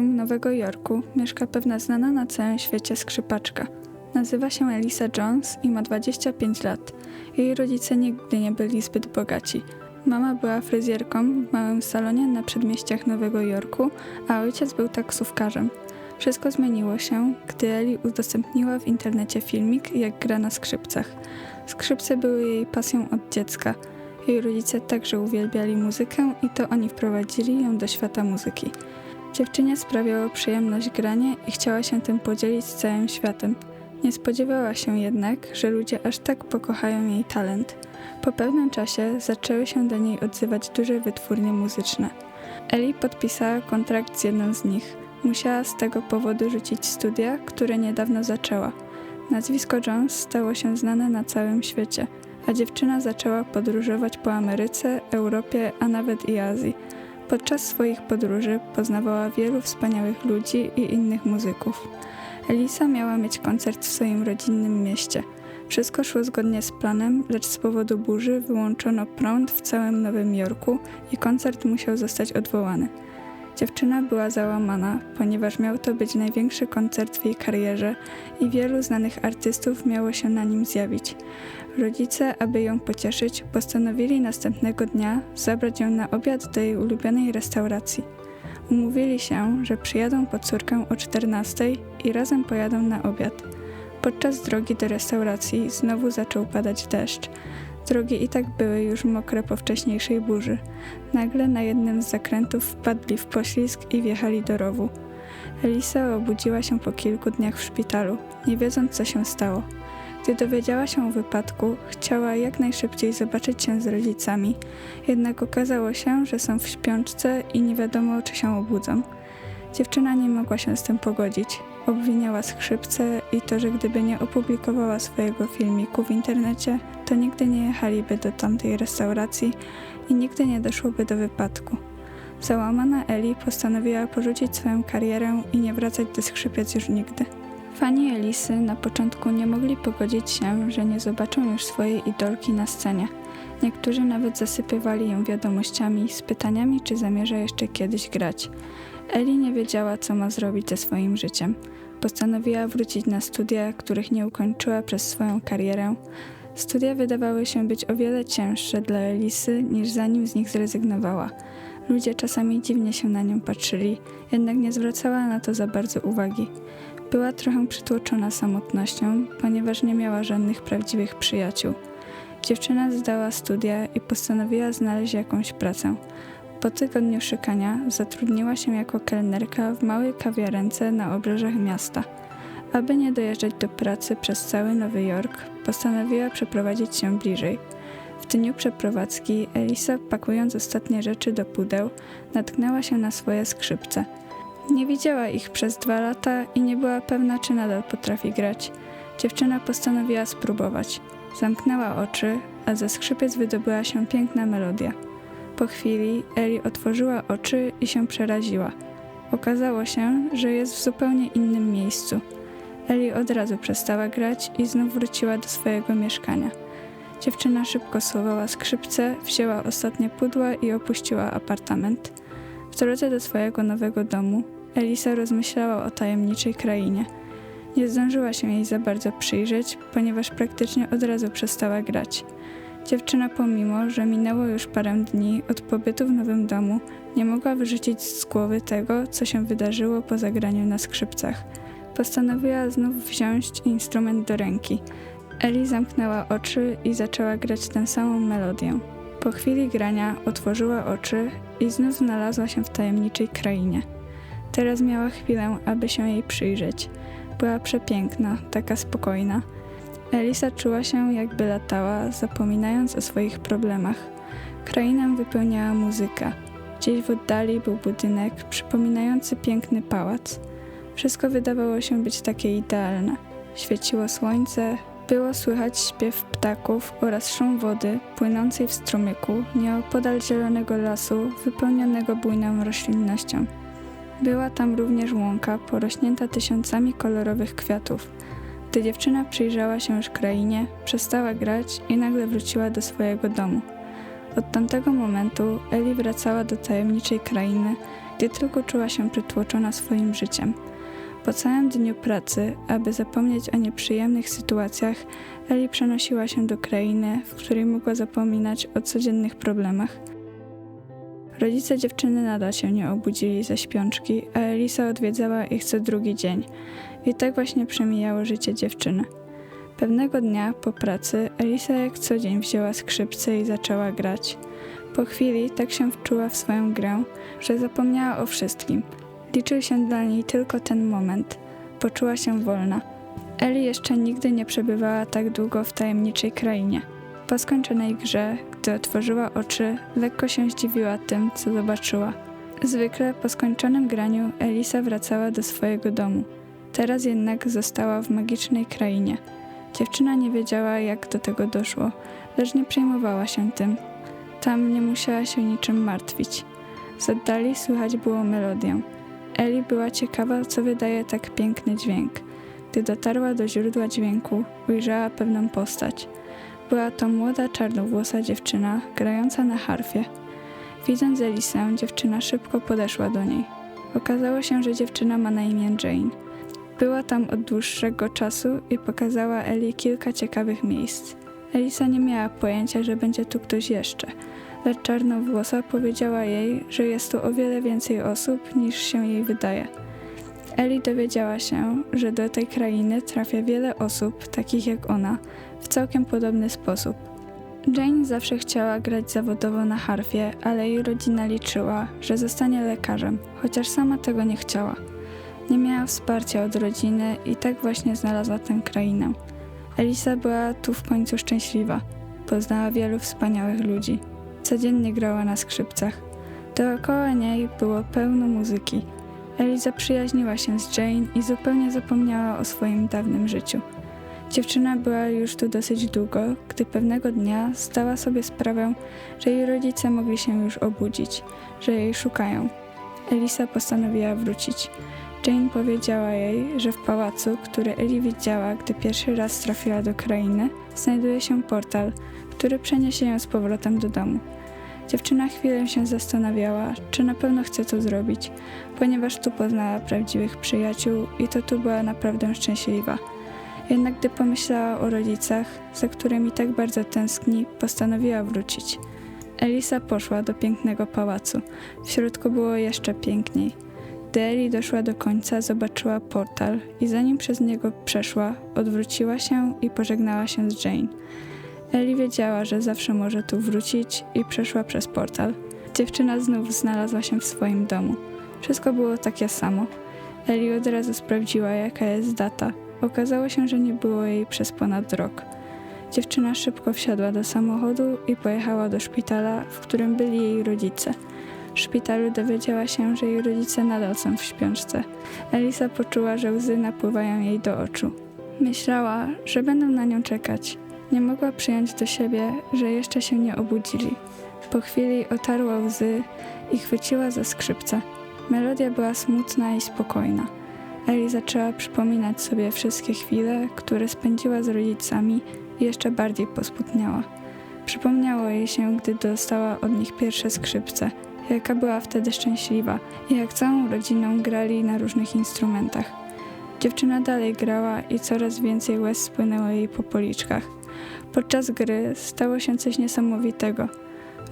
Nowego Jorku mieszka pewna znana na całym świecie skrzypaczka. Nazywa się Elisa Jones i ma 25 lat. Jej rodzice nigdy nie byli zbyt bogaci. Mama była fryzjerką w małym salonie na przedmieściach Nowego Jorku, a ojciec był taksówkarzem. Wszystko zmieniło się, gdy Eli udostępniła w internecie filmik, jak gra na skrzypcach. Skrzypce były jej pasją od dziecka. Jej rodzice także uwielbiali muzykę i to oni wprowadzili ją do świata muzyki. Dziewczynie sprawiało przyjemność granie i chciała się tym podzielić z całym światem. Nie spodziewała się jednak, że ludzie aż tak pokochają jej talent. Po pewnym czasie zaczęły się do niej odzywać duże wytwórnie muzyczne. Eli podpisała kontrakt z jedną z nich. Musiała z tego powodu rzucić studia, które niedawno zaczęła. Nazwisko Jones stało się znane na całym świecie, a dziewczyna zaczęła podróżować po Ameryce, Europie, a nawet i Azji. Podczas swoich podróży poznawała wielu wspaniałych ludzi i innych muzyków. Elisa miała mieć koncert w swoim rodzinnym mieście. Wszystko szło zgodnie z planem, lecz z powodu burzy wyłączono prąd w całym Nowym Jorku i koncert musiał zostać odwołany. Dziewczyna była załamana, ponieważ miał to być największy koncert w jej karierze i wielu znanych artystów miało się na nim zjawić. Rodzice, aby ją pocieszyć, postanowili następnego dnia zabrać ją na obiad do jej ulubionej restauracji. Umówili się, że przyjadą po córkę o 14 i razem pojadą na obiad. Podczas drogi do restauracji znowu zaczął padać deszcz. Drogi i tak były już mokre po wcześniejszej burzy. Nagle na jednym z zakrętów wpadli w poślizg i wjechali do rowu. Elisa obudziła się po kilku dniach w szpitalu, nie wiedząc co się stało. Gdy dowiedziała się o wypadku, chciała jak najszybciej zobaczyć się z rodzicami, jednak okazało się, że są w śpiączce i nie wiadomo, czy się obudzą. Dziewczyna nie mogła się z tym pogodzić. Obwiniała skrzypce i to, że gdyby nie opublikowała swojego filmiku w internecie, to nigdy nie jechaliby do tamtej restauracji i nigdy nie doszłoby do wypadku. Załamana Eli postanowiła porzucić swoją karierę i nie wracać do skrzypiec już nigdy. Fani Elisy na początku nie mogli pogodzić się, że nie zobaczą już swojej idolki na scenie. Niektórzy nawet zasypywali ją wiadomościami z pytaniami, czy zamierza jeszcze kiedyś grać. Eli nie wiedziała, co ma zrobić ze swoim życiem. Postanowiła wrócić na studia, których nie ukończyła przez swoją karierę. Studia wydawały się być o wiele cięższe dla Elisy, niż zanim z nich zrezygnowała. Ludzie czasami dziwnie się na nią patrzyli, jednak nie zwracała na to za bardzo uwagi. Była trochę przytłoczona samotnością, ponieważ nie miała żadnych prawdziwych przyjaciół. Dziewczyna zdała studia i postanowiła znaleźć jakąś pracę. Po tygodniu szukania zatrudniła się jako kelnerka w małej kawiarence na obrzeżach miasta. Aby nie dojeżdżać do pracy przez cały Nowy Jork, postanowiła przeprowadzić się bliżej. W dniu przeprowadzki Elisa, pakując ostatnie rzeczy do pudeł, natknęła się na swoje skrzypce. Nie widziała ich przez dwa lata i nie była pewna, czy nadal potrafi grać. Dziewczyna postanowiła spróbować. Zamknęła oczy, a ze skrzypiec wydobyła się piękna melodia. Po chwili Eli otworzyła oczy i się przeraziła. Okazało się, że jest w zupełnie innym miejscu. Eli od razu przestała grać i znów wróciła do swojego mieszkania. Dziewczyna szybko schowała skrzypce, wzięła ostatnie pudła i opuściła apartament. W drodze do swojego nowego domu Elisa rozmyślała o tajemniczej krainie. Nie zdążyła się jej za bardzo przyjrzeć, ponieważ praktycznie od razu przestała grać. Dziewczyna, pomimo że minęło już parę dni od pobytu w nowym domu, nie mogła wyrzucić z głowy tego, co się wydarzyło po zagraniu na skrzypcach. Postanowiła znów wziąć instrument do ręki. Eli zamknęła oczy i zaczęła grać tę samą melodię. Po chwili grania otworzyła oczy i znów znalazła się w tajemniczej krainie. Teraz miała chwilę, aby się jej przyjrzeć. Była przepiękna, taka spokojna. Elisa czuła się, jakby latała, zapominając o swoich problemach. Krainę wypełniała muzyka. Gdzieś w oddali był budynek przypominający piękny pałac. Wszystko wydawało się być takie idealne. Świeciło słońce, było słychać śpiew ptaków oraz szum wody płynącej w strumyku nieopodal zielonego lasu wypełnionego bujną roślinnością. Była tam również łąka porośnięta tysiącami kolorowych kwiatów. Gdy dziewczyna przyjrzała się już krainie, przestała grać i nagle wróciła do swojego domu. Od tamtego momentu Eli wracała do tajemniczej krainy gdy tylko czuła się przytłoczona swoim życiem. Po całym dniu pracy, aby zapomnieć o nieprzyjemnych sytuacjach, Eli przenosiła się do krainy, w której mogła zapominać o codziennych problemach. Rodzice dziewczyny nadal się nie obudzili ze śpiączki, a Elisa odwiedzała ich co drugi dzień. I tak właśnie przemijało życie dziewczyny. Pewnego dnia po pracy Elisa jak co dzień wzięła skrzypce i zaczęła grać. Po chwili tak się wczuła w swoją grę, że zapomniała o wszystkim. Liczył się dla niej tylko ten moment. Poczuła się wolna. Eli jeszcze nigdy nie przebywała tak długo w tajemniczej krainie. Po skończonej grze, gdy otworzyła oczy, lekko się zdziwiła tym, co zobaczyła. Zwykle po skończonym graniu Elisa wracała do swojego domu. Teraz jednak została w magicznej krainie. Dziewczyna nie wiedziała, jak do tego doszło, lecz nie przejmowała się tym. Tam nie musiała się niczym martwić. Z oddali słychać było melodię. Eli była ciekawa, co wydaje tak piękny dźwięk. Gdy dotarła do źródła dźwięku, ujrzała pewną postać. Była to młoda, czarnowłosa dziewczyna grająca na harfie. Widząc Elisę, dziewczyna szybko podeszła do niej. Okazało się, że dziewczyna ma na imię Jane. Była tam od dłuższego czasu i pokazała Eli kilka ciekawych miejsc. Elisa nie miała pojęcia, że będzie tu ktoś jeszcze, lecz czarnowłosa powiedziała jej, że jest tu o wiele więcej osób niż się jej wydaje. Eli dowiedziała się, że do tej krainy trafia wiele osób, takich jak ona, w całkiem podobny sposób. Jane zawsze chciała grać zawodowo na harfie, ale jej rodzina liczyła, że zostanie lekarzem, chociaż sama tego nie chciała. Nie miała wsparcia od rodziny i tak właśnie znalazła tę krainę. Elisa była tu w końcu szczęśliwa. Poznała wielu wspaniałych ludzi. Codziennie grała na skrzypcach. Dookoła niej było pełno muzyki. Eliza przyjaźniła się z Jane i zupełnie zapomniała o swoim dawnym życiu. Dziewczyna była już tu dosyć długo, gdy pewnego dnia zdała sobie sprawę, że jej rodzice mogli się już obudzić, że jej szukają. Elisa postanowiła wrócić. Jane powiedziała jej, że w pałacu, który Eli widziała, gdy pierwszy raz trafiła do krainy, znajduje się portal, który przeniesie ją z powrotem do domu. Dziewczyna chwilę się zastanawiała, czy na pewno chce to zrobić, ponieważ tu poznała prawdziwych przyjaciół i to tu była naprawdę szczęśliwa. Jednak gdy pomyślała o rodzicach, za którymi tak bardzo tęskni, postanowiła wrócić. Elisa poszła do pięknego pałacu. W środku było jeszcze piękniej. Gdy Eli doszła do końca, zobaczyła portal i zanim przez niego przeszła, odwróciła się i pożegnała się z Jane. Eli wiedziała, że zawsze może tu wrócić i przeszła przez portal. Dziewczyna znów znalazła się w swoim domu. Wszystko było takie samo. Eli od razu sprawdziła, jaka jest data. Okazało się, że nie było jej przez ponad rok. Dziewczyna szybko wsiadła do samochodu i pojechała do szpitala, w którym byli jej rodzice. Szpitalu dowiedziała się, że jej rodzice nadal są w śpiączce. Elisa poczuła, że łzy napływają jej do oczu. Myślała, że będą na nią czekać. Nie mogła przyjąć do siebie, że jeszcze się nie obudzili. Po chwili otarła łzy i chwyciła za skrzypce. Melodia była smutna i spokojna. Eli zaczęła przypominać sobie wszystkie chwile, które spędziła z rodzicami i jeszcze bardziej posputniała. Przypomniało jej się, gdy dostała od nich pierwsze skrzypce, jaka była wtedy szczęśliwa i jak całą rodziną grali na różnych instrumentach. Dziewczyna dalej grała i coraz więcej łez spłynęło jej po policzkach. Podczas gry stało się coś niesamowitego.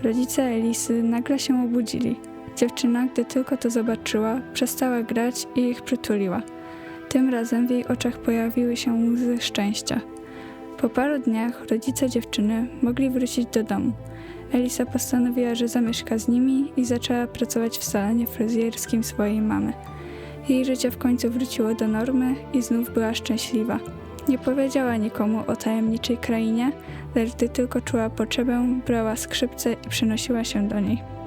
Rodzice Elisy nagle się obudzili. Dziewczyna, gdy tylko to zobaczyła, przestała grać i ich przytuliła. Tym razem w jej oczach pojawiły się łzy szczęścia. Po paru dniach rodzice dziewczyny mogli wrócić do domu. Elisa postanowiła, że zamieszka z nimi i zaczęła pracować w salonie fryzjerskim swojej mamy. Jej życie w końcu wróciło do normy i znów była szczęśliwa. Nie powiedziała nikomu o tajemniczej krainie, lecz gdy tylko czuła potrzebę, brała skrzypce i przenosiła się do niej.